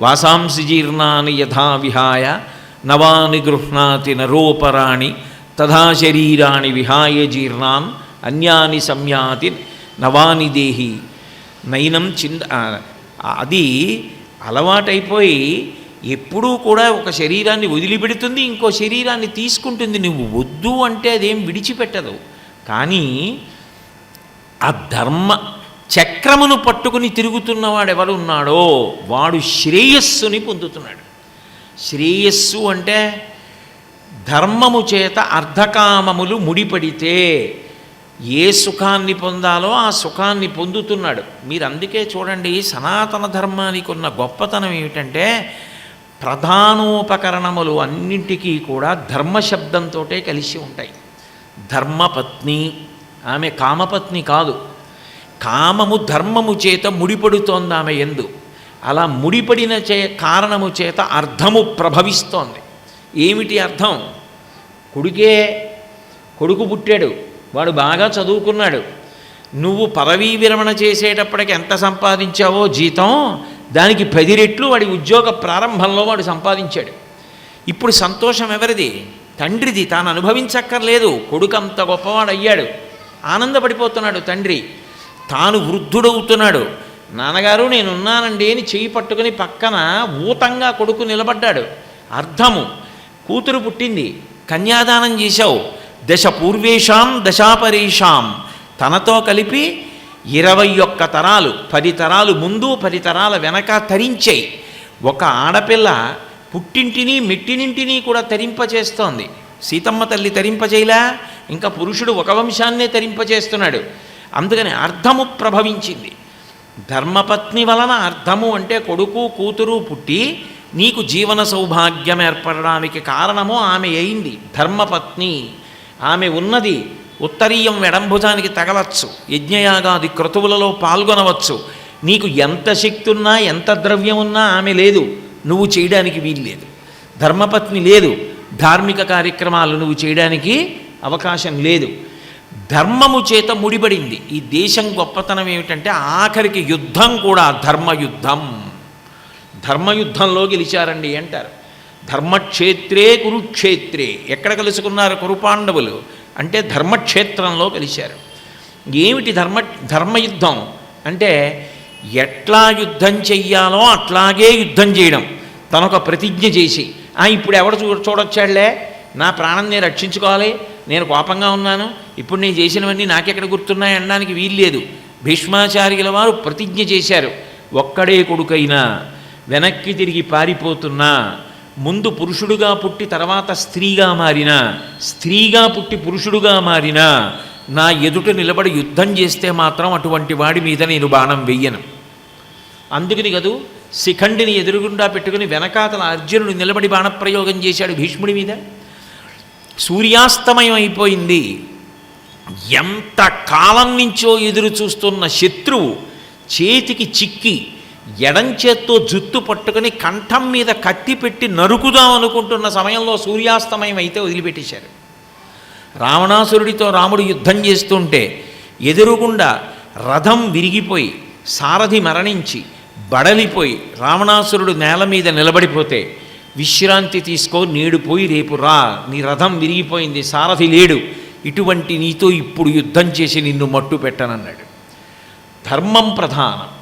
వాసాంసి జీర్ణాని యథా విహాయ నవాని గృహ్ణాతి నరోపరాణి తథా శరీరాణి విహాయ జీర్ణాన్ అన్యాని సంయాతి నవాని దేహి. నయనం చింద అది అలవాటైపోయి ఎప్పుడూ కూడా ఒక శరీరాన్ని వదిలిపెడుతుంది ఇంకో శరీరాన్ని తీసుకుంటుంది. నువ్వు వద్దు అంటే అదేం విడిచిపెట్టదు. కానీ ఆ ధర్మ చక్రమును పట్టుకుని తిరుగుతున్నవాడు ఎవరు ఉన్నాడో వాడు శ్రేయస్సుని పొందుతున్నాడు. శ్రేయస్సు అంటే ధర్మము చేత అర్ధకామములు ముడిపడితే ఏ సుఖాన్ని పొందాలో ఆ సుఖాన్ని పొందుతున్నాడు. మీరు అందుకే చూడండి సనాతన ధర్మానికి ఉన్న గొప్పతనం ఏమిటంటే ప్రధానోపకరణములు అన్నింటికీ కూడా ధర్మశబ్దంతో కలిసి ఉంటాయి. ధర్మపత్ని ఆమె కామపత్ని కాదు. కామము ధర్మము చేత ముడిపడుతోంది ఆమె ఎందు. అలా ముడిపడిన చే కారణము చేత అర్థము ప్రభవిస్తోంది. ఏమిటి అర్థం? కొడుకే కొడుకు పుట్టాడు వాడు బాగా చదువుకున్నాడు. నువ్వు పదవీ విరమణ చేసేటప్పటికి ఎంత సంపాదించావో జీతం? దానికి పది రెట్లు వాడి ఉద్యోగ ప్రారంభంలో వాడు సంపాదించాడు. ఇప్పుడు సంతోషం ఎవరిది? తండ్రిది. తాను అనుభవించక్కర్లేదు. కొడుకు అంత గొప్పవాడు అయ్యాడు ఆనందపడిపోతున్నాడు తండ్రి. తాను వృద్ధుడవుతున్నాడు. నాన్నగారు నేనున్నానండి అని చేయి పట్టుకుని పక్కన ఊతంగా కొడుకు నిలబడ్డాడు. అర్థము. కూతురు పుట్టింది. కన్యాదానం చేశావు. దశ పూర్వేషాం దశాపరేషాం. తనతో కలిపి ఇరవై ఒక్క తరాలు పది తరాలు ముందు పది తరాల వెనక తరించాయి. ఒక ఆడపిల్ల పుట్టింటిని మెట్టినింటిని కూడా తరింపచేస్తోంది. సీతమ్మ తల్లి తరింపచేయలా? ఇంకా పురుషుడు ఒక వంశాన్నే తరింపచేస్తున్నాడు. అందుకని అర్థము ప్రభవించింది. ధర్మపత్ని వలన అర్థము అంటే కొడుకు కూతురు పుట్టి నీకు జీవన సౌభాగ్యం ఏర్పడడానికి కారణము ఆమె అయింది. ధర్మపత్ని ఆమె ఉన్నది ఉత్తరీయం వెడంభుజానికి తగలచ్చు. యజ్ఞయాగాది క్రతువులలో పాల్గొనవచ్చు. నీకు ఎంత శక్తి ఉన్నా ఎంత ద్రవ్యం ఉన్నా ఆమె లేదు. నువ్వు చేయడానికి వీలు లేదు. ధర్మపత్ని లేదు. ధార్మిక కార్యక్రమాలు నువ్వు చేయడానికి అవకాశం లేదు. ధర్మము చేత ముడిపడింది. ఈ దేశం గొప్పతనం ఏమిటంటే ఆఖరికి యుద్ధం కూడా ధర్మయుద్ధం. ధర్మయుద్ధంలో గెలిచారండి అంటారు. ధర్మక్షేత్రే కురుక్షేత్రే. ఎక్కడ కలుసుకున్నారు కురుపాండవులు? అంటే ధర్మక్షేత్రంలో కలిశారు ఏమిటి ధర్మ ధర్మయుద్ధం? అంటే ఎట్లా యుద్ధం చెయ్యాలో అట్లాగే యుద్ధం చేయడం. తనొక ప్రతిజ్ఞ చేసి "ఆ, ఇప్పుడు ఎవడు చూ చూడొచ్చాడులే? నా ప్రాణం నేను రక్షించుకోవాలి. నేను కోపంగా ఉన్నాను. ఇప్పుడు నేను చేసినవన్నీ నాకెక్కడ గుర్తున్నాయి అనడానికి వీల్లేదు. భీష్మాచార్యుల వారు ప్రతిజ్ఞ చేశారు. ఒక్కడే కొడుకైనా వెనక్కి తిరిగి పారిపోతున్నా ముందు పురుషుడుగా పుట్టి తర్వాత స్త్రీగా మారిన స్త్రీగా పుట్టి పురుషుడుగా మారిన నా ఎదుట నిలబడి యుద్ధం చేస్తే మాత్రం అటువంటి వాడి మీద నేను బాణం వెయ్యను. అందుకని కదూ శిఖండిని ఎదురుగుండా పెట్టుకుని వెనకాతల అర్జునుడు నిలబడి బాణప్రయోగం చేశాడు భీష్ముడి మీద. సూర్యాస్తమయం అయిపోయింది ఎంత కాలం నుంచో ఎదురు చూస్తున్న శత్రువు చేతికి చిక్కి ఎడంచేత్తో జుత్తు పట్టుకుని కంఠం మీద కత్తి పెట్టి నరుకుదాం అనుకుంటున్న సమయంలో సూర్యాస్తమయం అయితే వదిలిపెట్టేశారు. రావణాసురుడితో రాముడు యుద్ధం చేస్తుంటే ఎదురుగుండా రథం విరిగిపోయి సారథి మరణించి బడలిపోయి రావణాసురుడు నేల మీద నిలబడిపోతే విశ్రాంతి తీసుకో నేడు పోయి రేపు రా. నీ రథం విరిగిపోయింది సారథి లేడు. ఇటువంటి నీతో ఇప్పుడు యుద్ధం చేసి నిన్ను మట్టు పెట్టనన్నాడు. ధర్మం ప్రధానం.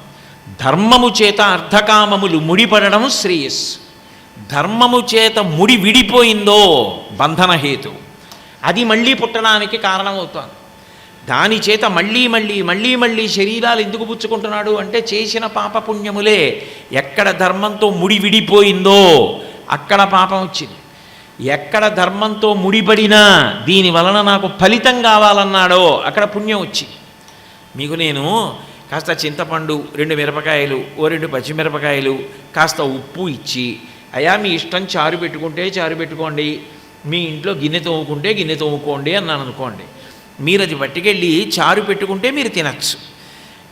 ధర్మము చేత అర్ధకామములు ముడిపడడం శ్రేయస్సు. ధర్మము చేత ముడి విడిపోయిందో బంధనహేతు అది మళ్ళీ పుట్టడానికి కారణమవుతుంది. దాని చేత మళ్ళీ మళ్ళీ మళ్ళీ మళ్ళీ శరీరాలు ఎందుకు పుచ్చుకుంటున్నాడు అంటే చేసిన పాపపుణ్యములే ఎక్కడ ధర్మంతో ముడి విడిపోయిందో అక్కడ పాపం వచ్చింది. ఎక్కడ ధర్మంతో ముడిపడినా దీని వలన నాకు ఫలితం కావాలన్నాడో అక్కడ పుణ్యం వచ్చింది. మీకు నేను కాస్త చింతపండు రెండు మిరపకాయలు ఓ రెండు పచ్చిమిరపకాయలు కాస్త ఉప్పు ఇచ్చి అయా మీ ఇష్టం చారు పెట్టుకుంటే చారు పెట్టుకోండి మీ ఇంట్లో గిన్నె తోముకుంటే గిన్నె తోముకోండి అన్నాను అనుకోండి. మీరు అది పట్టుకెళ్ళి చారు పెట్టుకుంటే మీరు తినచ్చు.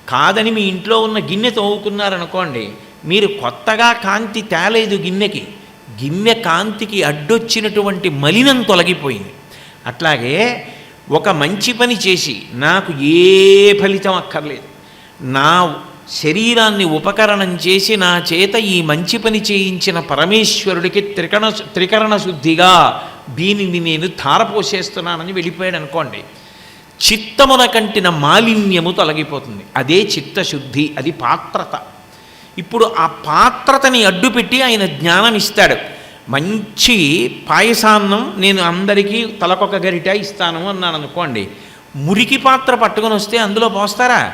కాదని మీ ఇంట్లో ఉన్న గిన్నె తోముకున్నారనుకోండి మీరు కొత్తగా కాంతి తేలేదు గిన్నెకి గిన్నె కాంతికి అడ్డొచ్చినటువంటి మలినం తొలగిపోయింది. అట్లాగే ఒక మంచి పని చేసి నాకు ఏ ఫలితం అక్కర్లేదు. నా శరీరాన్ని ఉపకరణం చేసి నా చేత ఈ మంచి పని చేయించిన పరమేశ్వరుడికి త్రికరణ త్రికరణ శుద్ధిగా దీనిని నేను ధారపోసేస్తున్నానని వెళ్ళిపోయాడు అనుకోండి. చిత్తమున కంటిన మాలిన్యము తొలగిపోతుంది. అదే చిత్తశుద్ధి అది పాత్రత. ఇప్పుడు ఆ పాత్రతని అడ్డుపెట్టి ఆయన జ్ఞానం ఇస్తాడు మంచి పాయసాన్నం నేను అందరికీ తలకొక గరిట ఇస్తాను అన్నాను అనుకోండి మురికి పాత్ర పట్టుకొని వస్తే అందులో పోస్తారా?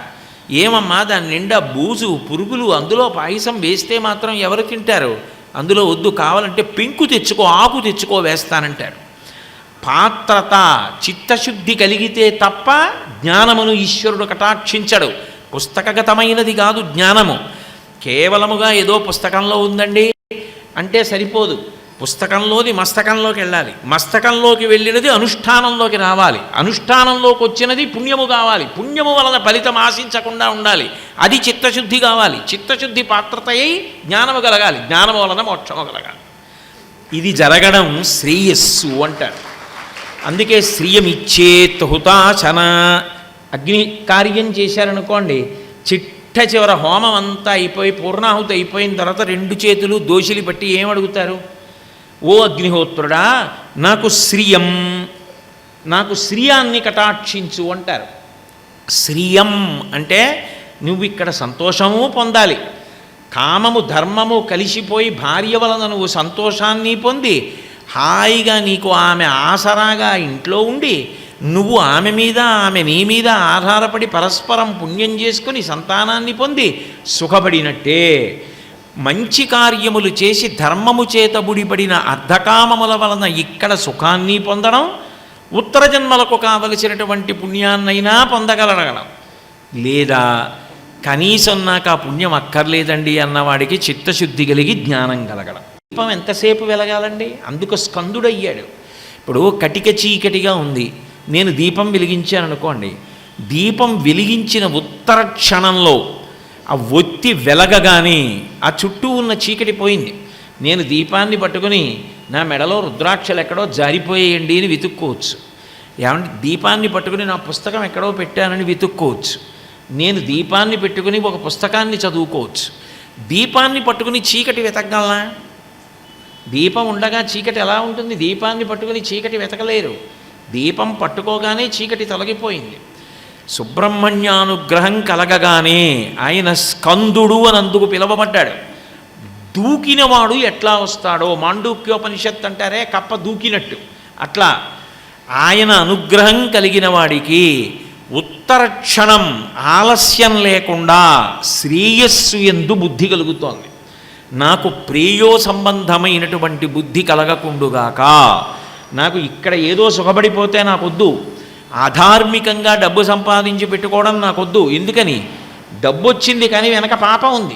ఏమమ్మా దాని నిండా బూజు పురుగులు అందులో పాయసం వేస్తే మాత్రం ఎవరు తింటారు? అందులో వద్దు కావాలంటే పెంకు తెచ్చుకో ఆకు తెచ్చుకో వేస్తానంటాడు. పాత్రత చిత్తశుద్ధి కలిగితే తప్ప జ్ఞానమును ఈశ్వరుడు కటాక్షించడు. పుస్తకగతమైనది కాదు జ్ఞానము. కేవలముగా ఏదో పుస్తకంలో ఉందండి అంటే సరిపోదు. పుస్తకంలోది మస్తకంలోకి వెళ్ళాలి. మస్తకంలోకి వెళ్ళినది అనుష్ఠానంలోకి రావాలి. అనుష్ఠానంలోకి వచ్చినది పుణ్యము కావాలి. పుణ్యము వలన ఫలితం ఆశించకుండా ఉండాలి. అది చిత్తశుద్ధి కావాలి. చిత్తశుద్ధి పాత్రత అయి జ్ఞానము కలగాలి. జ్ఞానము వలన మోక్షము కలగాలి. ఇది జరగడం శ్రేయస్సు అంటారు. అందుకే శ్రియమిచ్చేత్ హుతాశన. అగ్ని కార్యం చేశారనుకోండి చిట్ట చివర హోమం అంతా అయిపోయి పూర్ణాహుతి అయిపోయిన తర్వాత రెండు చేతులు దోషులు పట్టి ఏమడుగుతారు? ఓ అగ్నిహోత్రుడా నాకు శ్రియం నాకు శ్రియాన్ని కటాక్షించు అంటారు. శ్రియం అంటే నువ్వు ఇక్కడ సంతోషము పొందాలి. కామము ధర్మము కలిసిపోయి భార్య వలన నువ్వు సంతోషాన్ని పొంది హాయిగా నీకు ఆమె ఆసరాగా ఇంట్లో ఉండి నువ్వు ఆమె మీద ఆమె నీ మీద ఆధారపడి పరస్పరం పుణ్యం చేసుకుని సంతానాన్ని పొంది సుఖపడినట్టే. మంచి కార్యములు చేసి ధర్మము చేత బుడిపడిన అర్ధకామముల వలన ఇక్కడ సుఖాన్ని పొందడం ఉత్తర జన్మలకు కావలసినటువంటి పుణ్యాన్నైనా పొందగలగడం లేదా కనీసం నాకు ఆ పుణ్యం అక్కర్లేదండి అన్నవాడికి చిత్తశుద్ధి కలిగి జ్ఞానం కలగడం. దీపం ఎంతసేపు వెలగాలండి? అందుకు స్కందుడయ్యాడు. ఇప్పుడు కటిక చీకటిగా ఉంది. నేను దీపం వెలిగించాను అనుకోండి దీపం వెలిగించిన ఉత్తర క్షణంలో ఆ ఒత్తి వెలగగానే ఆ చుట్టూ ఉన్న చీకటి పోయింది. నేను దీపాన్ని పట్టుకుని నా మెడలో రుద్రాక్షలు ఎక్కడో జారిపోయేయండి అని వెతుక్కోవచ్చు. ఏమంటే దీపాన్ని పట్టుకుని నా పుస్తకం ఎక్కడో పెట్టానని వెతుక్కోవచ్చు. నేను దీపాన్ని పెట్టుకుని ఒక పుస్తకాన్ని చదువుకోవచ్చు. దీపాన్ని పట్టుకుని చీకటి వెతకగలనా? దీపం ఉండగా చీకటి ఎలా ఉంటుంది? దీపాన్ని పట్టుకుని చీకటి వెతకలేరు. దీపం పట్టుకోగానే చీకటి తొలగిపోయింది. సుబ్రహ్మణ్యానుగ్రహం కలగగానే ఆయన స్కందుడు అని అందుకు పిలువబడ్డాడు. దూకినవాడు ఎట్లా వస్తాడో మాండూక్యోపనిషత్ అంటారే కప్ప దూకినట్టు. అట్లా ఆయన అనుగ్రహం కలిగిన వాడికి ఉత్తర క్షణం ఆలస్యం లేకుండా శ్రేయస్సు ఎందు బుద్ధి కలుగుతోంది. నాకు ప్రేయో సంబంధమైనటువంటి బుద్ధి కలగకుండుగాక నాకు ఇక్కడ ఏదో సుఖపడిపోతే నాకొద్దు. అధార్మికంగా డబ్బు సంపాదించి పెట్టుకోవడం నాకొద్దు. ఎందుకని? డబ్బు వచ్చింది కానీ వెనక పాపం ఉంది.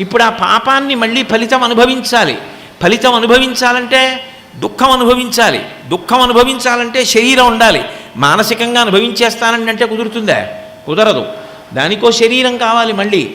ఇప్పుడు ఆ పాపాన్ని మళ్ళీ ఫలితం అనుభవించాలి. ఫలితం అనుభవించాలంటే దుఃఖం అనుభవించాలి. దుఃఖం అనుభవించాలంటే శరీరం ఉండాలి. మానసికంగా అనుభవించేస్తానని అంటే కుదురుతుందా? కుదరదు. దానికో శరీరం కావాలి మళ్ళీ.